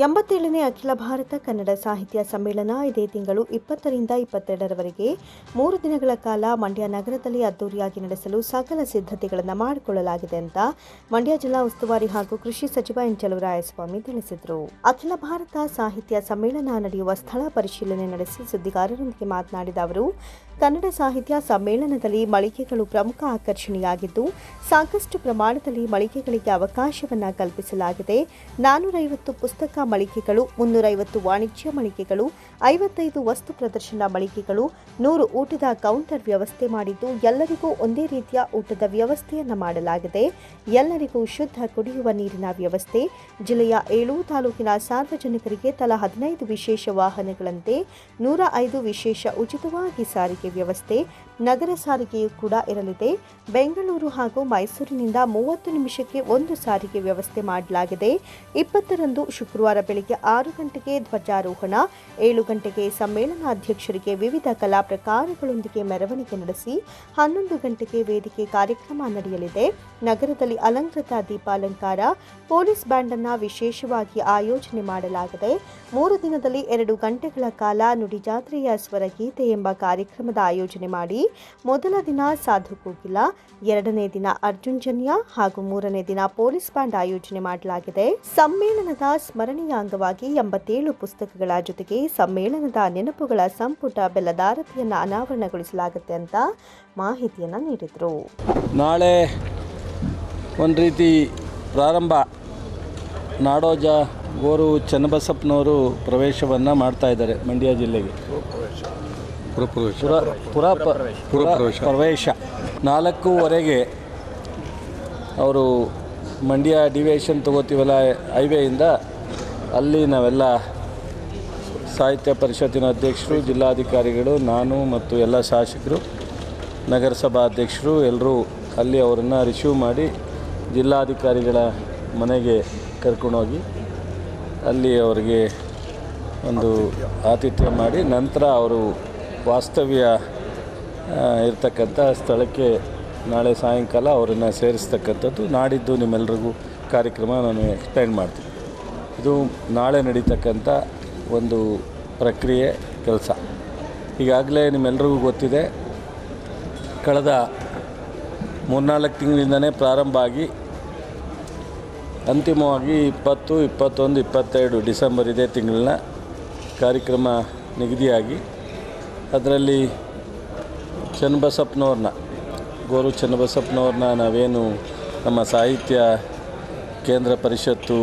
ಎಂಬತ್ತೇಳನೇ ಅಖಿಲ ಭಾರತ ಕನ್ನಡ ಸಾಹಿತ್ಯ ಸಮ್ಮೇಳನ ಇದೇ ತಿಂಗಳು ಇಪ್ಪತ್ತರಿಂದ ಇಪ್ಪತ್ತೆರಡರವರೆಗೆ ಮೂರು ದಿನಗಳ ಕಾಲ ಮಂಡ್ಯ ನಗರದಲ್ಲಿ ಅದ್ದೂರಿಯಾಗಿ ನಡೆಸಲು ಸಕಲ ಸಿದ್ಧತೆಗಳನ್ನು ಮಾಡಿಕೊಳ್ಳಲಾಗಿದೆ ಅಂತ ಮಂಡ್ಯ ಜಿಲ್ಲಾ ಉಸ್ತುವಾರಿ ಹಾಗೂ ಕೃಷಿ ಸಚಿವ ಎನ್ ಚಲುವರಾಯಸ್ವಾಮಿ ತಿಳಿಸಿದರು. ಅಖಿಲ ಭಾರತ ಸಾಹಿತ್ಯ ಸಮ್ಮೇಳನ ನಡೆಯುವ ಸ್ಥಳ ಪರಿಶೀಲನೆ ನಡೆಸಿ ಸುದ್ದಿಗಾರರೊಂದಿಗೆ ಮಾತನಾಡಿದ ಅವರು, ಕನ್ನಡ ಸಾಹಿತ್ಯ ಸಮ್ಮೇಳನದಲ್ಲಿ ಮಳಿಗೆಗಳು ಪ್ರಮುಖ ಆಕರ್ಷಣೆಯಾಗಿದ್ದು, ಸಾಕಷ್ಟು ಪ್ರಮಾಣದಲ್ಲಿ ಮಳಿಗೆಗಳಿಗೆ ಅವಕಾಶವನ್ನು ಕಲ್ಪಿಸಲಾಗಿದೆ. ನಾನೂರೈವತ್ತು ಪುಸ್ತಕ ಮಳಿಗೆಗಳು, ಮುನ್ನೂರೈವತ್ತು ವಾಣಿಜ್ಯ ಮಳಿಗೆಗಳು, ಐವತ್ತೈದು ವಸ್ತು ಪ್ರದರ್ಶನ ಮಳಿಗೆಗಳು, ನೂರು ಊಟದ ಕೌಂಟರ್ ವ್ಯವಸ್ಥೆ ಮಾಡಿದ್ದು, ಎಲ್ಲರಿಗೂ ಒಂದೇ ರೀತಿಯ ಊಟದ ವ್ಯವಸ್ಥೆಯನ್ನು ಮಾಡಲಾಗಿದೆ. ಎಲ್ಲರಿಗೂ ಶುದ್ಧ ಕುಡಿಯುವ ನೀರಿನ ವ್ಯವಸ್ಥೆ. ಜಿಲ್ಲೆಯ ಏಳು ತಾಲೂಕಿನ ಸಾರ್ವಜನಿಕರಿಗೆ ತಲಾ ಹದಿನೈದು ವಿಶೇಷ ವಾಹನಗಳಂತೆ ನೂರ ಐದು ವಿಶೇಷ ಉಚಿತವಾಗಿ ಸಾರಿಗೆ ವ್ಯವಸ್ಥೆ ನಗರ ಸಾರಿಗೆಯೂ ಕೂಡ ಇರಲಿದೆ. ಬೆಂಗಳೂರು ಹಾಗೂ ಮೈಸೂರಿನಿಂದ ಮೂವತ್ತು ನಿಮಿಷಕ್ಕೆ ಒಂದು ಸಾರಿಗೆ ವ್ಯವಸ್ಥೆ ಮಾಡಲಾಗಿದೆ. ಇಪ್ಪತ್ತರಂದು ಶುಕ್ರವಾರ ಬೆಳಗ್ಗೆ ಆರು ಗಂಟೆಗೆ ಧ್ವಜಾರೋಹಣ, ಏಳು ಗಂಟೆಗೆ ಸಮ್ಮೇಳನಾಧ್ಯಕ್ಷರಿಗೆ ವಿವಿಧ ಕಲಾ ಪ್ರಕಾರಗಳೊಂದಿಗೆ ಮೆರವಣಿಗೆ ನಡೆಸಿ, ಹನ್ನೊಂದು ಗಂಟೆಗೆ ವೇದಿಕೆ ಕಾರ್ಯಕ್ರಮ ನಡೆಯಲಿದೆ. ನಗರದಲ್ಲಿ ಅಲಂಕೃತ ದೀಪಾಲಂಕಾರ, ಪೊಲೀಸ್ ಬ್ಯಾಂಡ್ ಅನ್ನು ವಿಶೇಷವಾಗಿ ಆಯೋಜನೆ ಮಾಡಲಾಗಿದೆ. ಮೂರು ದಿನದಲ್ಲಿ ಎರಡು ಗಂಟೆಗಳ ಕಾಲ ನುಡಿಜಾತ್ರೆಯ ಸ್ವರಗೀತೆ ಎಂಬ ಕಾರ್ಯಕ್ರಮದ ಆಯೋಜನೆ ಮಾಡಿ, ಮೊದಲ ದಿನ ಸಾಧು ಕೋಗಿಲ, ಎರಡನೇ ದಿನ ಅರ್ಜುನ್ ಜನ್ಯ ಹಾಗೂ ಮೂರನೇ ದಿನ ಪೊಲೀಸ್ ಬ್ಯಾಂಡ್ ಆಯೋಜನೆ ಮಾಡಲಾಗಿದೆ. ಸಮ್ಮೇಳನದ ಸ್ಮರಣೀಯ ಅಂಗವಾಗಿ ಎಂಬತ್ತೇಳು ಪುಸ್ತಕಗಳ ಜೊತೆಗೆ ಸಮ್ಮೇಳನದ ನೆನಪುಗಳ ಸಂಪುಟ ಬೆಲ್ಲದಾರತಿಯನ್ನು ಅನಾವರಣಗೊಳಿಸಲಾಗುತ್ತೆ ಅಂತ ಮಾಹಿತಿಯನ್ನು ನೀಡಿದರು. ನಾಳೆ ಒಂದು ರೀತಿ ಪ್ರಾರಂಭ. ನಾಡೋಜ ಗೋರು ಚನ್ನಬಸಪ್ಪನವರು ಪ್ರವೇಶವನ್ನು ಮಾಡ್ತಾ ಇದ್ದಾರೆ ಮಂಡ್ಯ ಜಿಲ್ಲೆಗೆ. ಪುರ ಪ್ರವೇಶ. ನಾಲ್ಕೂವರೆಗೆ ಅವರು ಮಂಡ್ಯ ಡಿವಿಯೇಷನ್ ತಗೋತೀವಲ್ಲ ಹೈವೇಯಿಂದ ಅಲ್ಲಿ ನಾವೆಲ್ಲ ಸಾಹಿತ್ಯ ಪರಿಷತ್ತಿನ ಅಧ್ಯಕ್ಷರು, ಜಿಲ್ಲಾಧಿಕಾರಿಗಳು, ನಾನು ಮತ್ತು ಎಲ್ಲ ಶಾಸಕರು, ನಗರಸಭಾ ಅಧ್ಯಕ್ಷರು ಎಲ್ಲರೂ ಅಲ್ಲಿ ಅವರನ್ನು ರಿಸೀವ್ ಮಾಡಿ ಜಿಲ್ಲಾಧಿಕಾರಿಗಳ ಮನೆಗೆ ಕರ್ಕೊಂಡೋಗಿ ಅಲ್ಲಿ ಅವರಿಗೆ ಒಂದು ಆತಿಥ್ಯ ಮಾಡಿ ನಂತರ ಅವರು ವಾಸ್ತವ್ಯ ಇರ್ತಕ್ಕಂಥ ಸ್ಥಳಕ್ಕೆ ನಾಳೆ ಸಾಯಂಕಾಲ ಅವರನ್ನು ಸೇರಿಸ್ತಕ್ಕಂಥದ್ದು. ನಾಡಿದ್ದು ನಿಮ್ಮೆಲ್ರಿಗೂ ಕಾರ್ಯಕ್ರಮ ನಾನು ಎಕ್ಸ್ಪ್ಲೈನ್ ಮಾಡ್ತೀನಿ. ಇದು ನಾಳೆ ನಡೀತಕ್ಕಂಥ ಒಂದು ಪ್ರಕ್ರಿಯೆ ಕೆಲಸ. ಈಗಾಗಲೇ ನಿಮ್ಮೆಲ್ಲರಿಗೂ ಗೊತ್ತಿದೆ, ಕಳೆದ ಮೂರ್ನಾಲ್ಕು ತಿಂಗಳಿಂದನೇ ಪ್ರಾರಂಭ ಆಗಿ ಅಂತಿಮವಾಗಿ ಇಪ್ಪತ್ತು, ಇಪ್ಪತ್ತೊಂದು, ಇಪ್ಪತ್ತೆರಡು ಡಿಸೆಂಬರ್ ಇದೇ ತಿಂಗಳನ್ನ ಕಾರ್ಯಕ್ರಮ ನಿಗದಿಯಾಗಿ ಅದರಲ್ಲಿ ಚನ್ನಬಸಪ್ಪನವ್ರನ್ನ, ಗೋರು ಚನ್ನಬಸಪ್ಪನವ್ರನ್ನ ನಾವೇನು ನಮ್ಮ ಸಾಹಿತ್ಯ ಕೇಂದ್ರ ಪರಿಷತ್ತು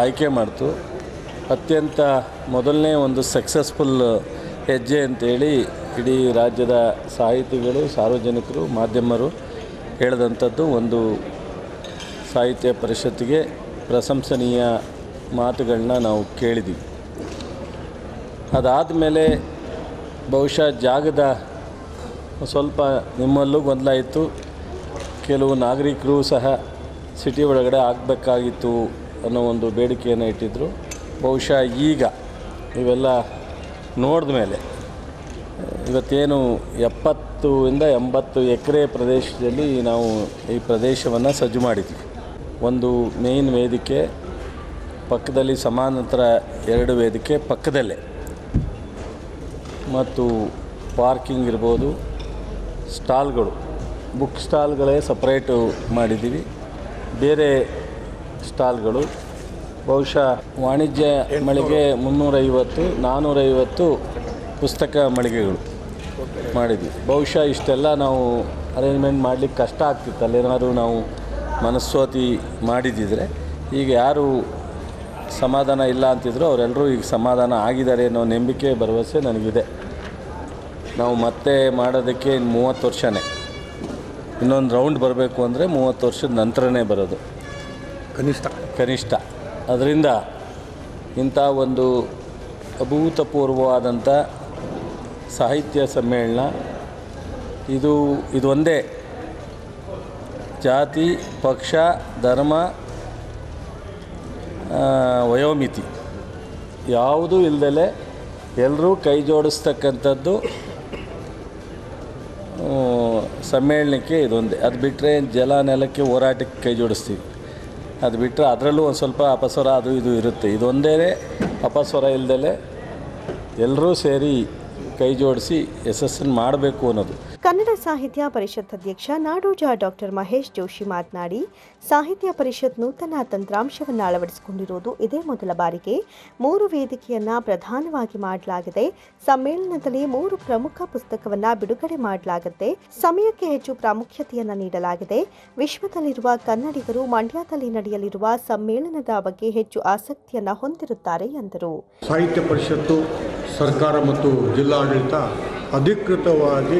ಆಯ್ಕೆ ಮಾಡ್ತು. ಅತ್ಯಂತ ಮೊದಲನೇ ಒಂದು ಸಕ್ಸಸ್ಫುಲ್ ಹೆಜ್ಜೆ ಅಂತೇಳಿ ಇಡೀ ರಾಜ್ಯದ ಸಾಹಿತಿಗಳು, ಸಾರ್ವಜನಿಕರು, ಮಾಧ್ಯಮರು ಹೇಳಿದಂಥದ್ದು ಒಂದು ಸಾಹಿತ್ಯ ಪರಿಷತ್ತಿಗೆ ಪ್ರಶಂಸನೀಯ ಮಾತುಗಳನ್ನ ನಾವು ಕೇಳಿದ್ದೀವಿ ಅದಾದಮೇಲೆ ಬಹುಶಃ ಜಾಗದ ಸ್ವಲ್ಪ ನಿಮ್ಮಲ್ಲೂ ಗೊಂದಲ ಇತ್ತು. ಕೆಲವು ನಾಗರಿಕರು ಸಹ ಸಿಟಿ ಒಳಗಡೆ ಆಗಬೇಕಾಗಿತ್ತು. ಅನ್ನೋ ಒಂದು ಬೇಡಿಕೆಯನ್ನು ಇಟ್ಟಿದ್ದರು ಬಹುಶಃ ಈಗ ಇವೆಲ್ಲ ನೋಡಿದ ಮೇಲೆ, ಇವತ್ತೇನು ಎಪ್ಪತ್ತು ಇಂದ ಎಂಬತ್ತು ಎಕರೆ ಪ್ರದೇಶದಲ್ಲಿ ನಾವು ಈ ಪ್ರದೇಶವನ್ನು ಸಜ್ಜು ಮಾಡಿದ್ವಿ. ಒಂದು ಮೇಯ್ನ್ ವೇದಿಕೆ, ಪಕ್ಕದಲ್ಲಿ ಸಮಾನಾಂತರ ಎರಡು ವೇದಿಕೆ ಪಕ್ಕದಲ್ಲೇ. ಮತ್ತು ಪಾರ್ಕಿಂಗ್ ಇರ್ಬೋದು ಸ್ಟಾಲ್ಗಳು ಬುಕ್ ಸ್ಟಾಲ್ಗಳೇ ಸಪ್ರೇಟು ಮಾಡಿದ್ದೀವಿ. ಬೇರೆ ಸ್ಟಾಲ್ಗಳು. ಬಹುಶಃ ವಾಣಿಜ್ಯ ಮಳಿಗೆ ಮುನ್ನೂರೈವತ್ತು ನಾನ್ನೂರೈವತ್ತು ಪುಸ್ತಕ ಮಳಿಗೆಗಳು ಮಾಡಿದ್ವಿ. ಬಹುಶಃ ಇಷ್ಟೆಲ್ಲ ನಾವು ಅರೇಂಜ್ಮೆಂಟ್ ಮಾಡಲಿಕ್ಕೆ ಕಷ್ಟ ಆಗ್ತಿತ್ತು. ಅಲ್ಲೇನಾದರೂ ನಾವು ಮನಸ್ಸೋತಿ ಮಾಡಿದ್ದಿದ್ರೆ ಈಗ ಯಾರು ಸಮಾಧಾನ ಇಲ್ಲ ಅಂತಿದ್ರು ಅವರೆಲ್ಲರೂ ಈಗ ಸಮಾಧಾನ ಆಗಿದ್ದಾರೆ ಅನ್ನೋ ನಂಬಿಕೆ, ಭರವಸೆ ನನಗಿದೆ. ನಾವು ಮತ್ತೆ ಮಾಡೋದಕ್ಕೆ ಇನ್ನು ಮೂವತ್ತು ವರ್ಷನೇ. ಇನ್ನೊಂದು ರೌಂಡ್ ಬರಬೇಕು ಅಂದರೆ ಮೂವತ್ತು ವರ್ಷದ ನಂತರನೇ ಬರೋದು. ಕನಿಷ್ಠ. ಕನಿಷ್ಠ. ಅದರಿಂದ ಇಂಥ ಒಂದು ಅಭೂತಪೂರ್ವವಾದಂಥ ಸಾಹಿತ್ಯ ಸಮ್ಮೇಳನ, ಇದು ಇದೊಂದೇ ಜಾತಿ, ಪಕ್ಷ, ಧರ್ಮ ವಯೋಮಿತಿ. ಯಾವುದೂ ಇಲ್ದಲೆ ಎಲ್ಲರೂ ಕೈ ಜೋಡಿಸ್ತಕ್ಕಂಥದ್ದು ಸಮ್ಮೇಳನಕ್ಕೆ ಇದೊಂದೇ. ಅದು ಬಿಟ್ಟರೆ ಜಲ ನೆಲಕ್ಕೆ ಹೋರಾಟಕ್ಕೆ ಕೈ ಜೋಡಿಸ್ತೀವಿ. ಅದು ಬಿಟ್ಟರೆ ಅದರಲ್ಲೂ ಒಂದು ಸ್ವಲ್ಪ ಅಪಸ್ವರ ಅದು ಇದು ಇರುತ್ತೆ. ಇದೊಂದೇ ಅಪಸ್ವರ ಇಲ್ದಲೆ ಎಲ್ಲರೂ ಸೇರಿ ಕೈ ಜೋಡಿಸಿ ಯಶಸ್ಸನ್ನು ಮಾಡಬೇಕು ಅನ್ನೋದು. ಸಾಹಿತ್ಯ ಪರಿಷತ್ ಅಧ್ಯಕ್ಷ ನಾಡೋಜ ಡಾಕ್ಟರ್ ಮಹೇಶ್ ಜೋಶಿ ಮಾತನಾಡಿ, ಸಾಹಿತ್ಯ ಪರಿಷತ್ ನೂತನ ತಂತ್ರಾಂಶವನ್ನು ಅಳವಡಿಸಿಕೊಂಡಿರುವುದು ಇದೇ ಮೊದಲ ಬಾರಿಗೆ. ಮೂರು ವೇದಿಕೆಯನ್ನ ಪ್ರಧಾನವಾಗಿ ಮಾಡಲಾಗಿದೆ. ಸಮ್ಮೇಳನದಲ್ಲಿ ಮೂರು ಪ್ರಮುಖ ಪುಸ್ತಕವನ್ನ ಬಿಡುಗಡೆ ಮಾಡಲಾಗುತ್ತೆ. ಸಮಯಕ್ಕೆ ಹೆಚ್ಚು ಪ್ರಾಮುಖ್ಯತೆಯನ್ನ ನೀಡಲಾಗಿದೆ. ವಿಶ್ವದಲ್ಲಿರುವ ಕನ್ನಡಿಗರು ಮಂಡ್ಯದಲ್ಲಿ ನಡೆಯಲಿರುವ ಸಮ್ಮೇಳನದ ಬಗ್ಗೆ ಹೆಚ್ಚು ಆಸಕ್ತಿಯನ್ನ ಹೊಂದಿರುತ್ತಾರೆ ಎಂದರು. ಸಾಹಿತ್ಯ ಪರಿಷತ್ತು ಸರ್ಕಾರ ಮತ್ತು ಜಿಲ್ಲಾಡಳಿತ ಅಧಿಕೃತವಾಗಿ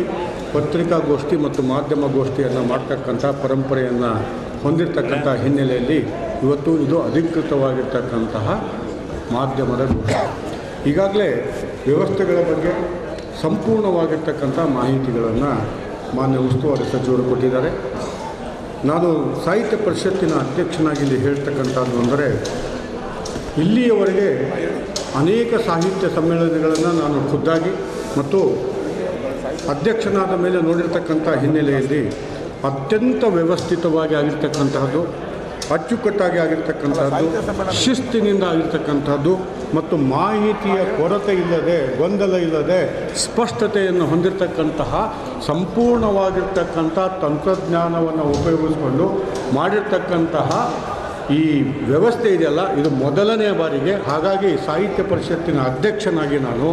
ಪತ್ರಿಕಾಗೋಷ್ಠಿ ಮತ್ತು ಮಾಧ್ಯಮ ಗೋಷ್ಠಿಯನ್ನು ಮಾಡ್ತಕ್ಕಂಥ ಪರಂಪರೆಯನ್ನು ಹೊಂದಿರತಕ್ಕಂಥ ಹಿನ್ನೆಲೆಯಲ್ಲಿ ಇವತ್ತು ಇದು ಅಧಿಕೃತವಾಗಿರ್ತಕ್ಕಂತಹ ಮಾಧ್ಯಮದ ಗೋಷ್ಠಿ ಈಗಾಗಲೇ ವ್ಯವಸ್ಥೆಗಳ ಬಗ್ಗೆ ಸಂಪೂರ್ಣವಾಗಿರ್ತಕ್ಕಂಥ ಮಾಹಿತಿಗಳನ್ನು ಮಾನ್ಯ ಉಸ್ತುವಾರಿ ಸಚಿವರು ಕೊಟ್ಟಿದ್ದಾರೆ. ನಾನು ಸಾಹಿತ್ಯ ಪರಿಷತ್ತಿನ ಅಧ್ಯಕ್ಷನಾಗಿ ಇಲ್ಲಿ ಹೇಳ್ತಕ್ಕಂಥದ್ದು ಅಂದರೆ, ಇಲ್ಲಿಯವರೆಗೆ ಅನೇಕ ಸಾಹಿತ್ಯ ಸಮ್ಮೇಳನಗಳನ್ನು ನಾನು ಖುದ್ದಾಗಿ ಮತ್ತು ಅಧ್ಯಕ್ಷನಾದ ಮೇಲೆ ನೋಡಿರ್ತಕ್ಕಂಥ ಹಿನ್ನೆಲೆಯಲ್ಲಿ ಅತ್ಯಂತ ವ್ಯವಸ್ಥಿತವಾಗಿ ಆಗಿರ್ತಕ್ಕಂತಹದ್ದು, ಅಚ್ಚುಕಟ್ಟಾಗಿ ಆಗಿರ್ತಕ್ಕಂಥದ್ದು ಶಿಸ್ತಿನಿಂದ ಆಗಿರ್ತಕ್ಕಂಥದ್ದು ಮತ್ತು ಮಾಹಿತಿಯ ಕೊರತೆ ಇಲ್ಲದೆ, ಗೊಂದಲ ಇಲ್ಲದೆ ಸ್ಪಷ್ಟತೆಯನ್ನು ಹೊಂದಿರತಕ್ಕಂತಹ ಸಂಪೂರ್ಣವಾಗಿರ್ತಕ್ಕಂಥ ತಂತ್ರಜ್ಞಾನವನ್ನು ಉಪಯೋಗಿಸಿಕೊಂಡು ಮಾಡಿರ್ತಕ್ಕಂತಹ ಈ ವ್ಯವಸ್ಥೆ ಇದೆಯಲ್ಲ, ಇದು ಮೊದಲನೇ ಬಾರಿಗೆ. ಹಾಗಾಗಿ ಸಾಹಿತ್ಯ ಪರಿಷತ್ತಿನ ಅಧ್ಯಕ್ಷನಾಗಿ ನಾನು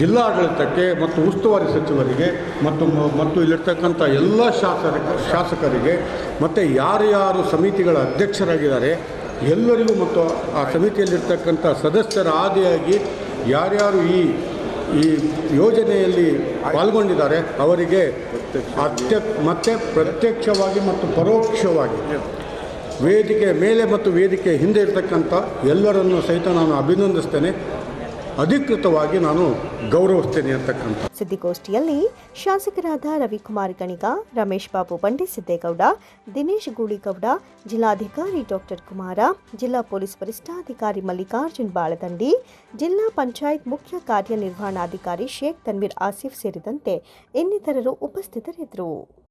ಜಿಲ್ಲಾಡಳಿತಕ್ಕೆ ಮತ್ತು ಉಸ್ತುವಾರಿ ಸಚಿವರಿಗೆ ಮತ್ತು ಮತ್ತು ಇಲ್ಲಿರ್ತಕ್ಕಂಥ ಎಲ್ಲ ಶಾಸಕ, ಶಾಸಕರಿಗೆ ಮತ್ತು ಯಾರ್ಯಾರು ಯಾರು ಸಮಿತಿಗಳ ಅಧ್ಯಕ್ಷರಾಗಿದ್ದಾರೆ, ಎಲ್ಲರಿಗೂ ಮತ್ತು ಆ ಸಮಿತಿಯಲ್ಲಿರ್ತಕ್ಕಂಥ ಸದಸ್ಯರ ಆದಿಯಾಗಿ ಯಾರ್ಯಾರು ಈ ಈ ಯೋಜನೆಯಲ್ಲಿ ಪಾಲ್ಗೊಂಡಿದ್ದಾರೆ, ಅವರಿಗೆ ಅತ್ಯ, ಮತ್ತು ಪ್ರತ್ಯಕ್ಷವಾಗಿ ಮತ್ತು ಪರೋಕ್ಷವಾಗಿ ವೇದಿಕೆ ಮೇಲೆ ಮತ್ತು ವೇದಿಕೆ ಹಿಂದೆ ಇರತಕ್ಕಂಥ ಎಲ್ಲರನ್ನು ಸಹಿತ ನಾನು ಅಭಿನಂದಿಸ್ತೇನೆ. ಅಧಿಕೃತವಾಗಿ ನಾನು ಗೌರವಿಸ್ತೇನೆ ಅಂತಕ್ಕಂಥ ಸುದ್ದಿಗೋಷ್ಠಿಯಲ್ಲಿ ಶಾಸಕರಾದ ರವಿಕುಮಾರ್ ಗಣಿಗ, ರಮೇಶ್ ಬಾಬು ಬಂಡೆಸಿದ್ದೇಗೌಡ ದಿನೇಶ್ ಗೂಳಿಗೌಡ, ಜಿಲ್ಲಾಧಿಕಾರಿ ಡಾಕ್ಟರ್ ಕುಮಾರ, ಜಿಲ್ಲಾ ಪೊಲೀಸ್ ವರಿಷ್ಠಾಧಿಕಾರಿ ಮಲ್ಲಿಕಾರ್ಜುನ್ ಬಾಳದಂಡಿ, ಜಿಲ್ಲಾ ಪಂಚಾಯತ್ ಮುಖ್ಯ ಕಾರ್ಯನಿರ್ವಹಣಾಧಿಕಾರಿ ಶೇಖ್ ತನ್ವೀರ್ ಆಸಿಫ್ ಸೇರಿದಂತೆ ಇನ್ನಿತರರು ಉಪಸ್ಥಿತರಿದ್ದರು.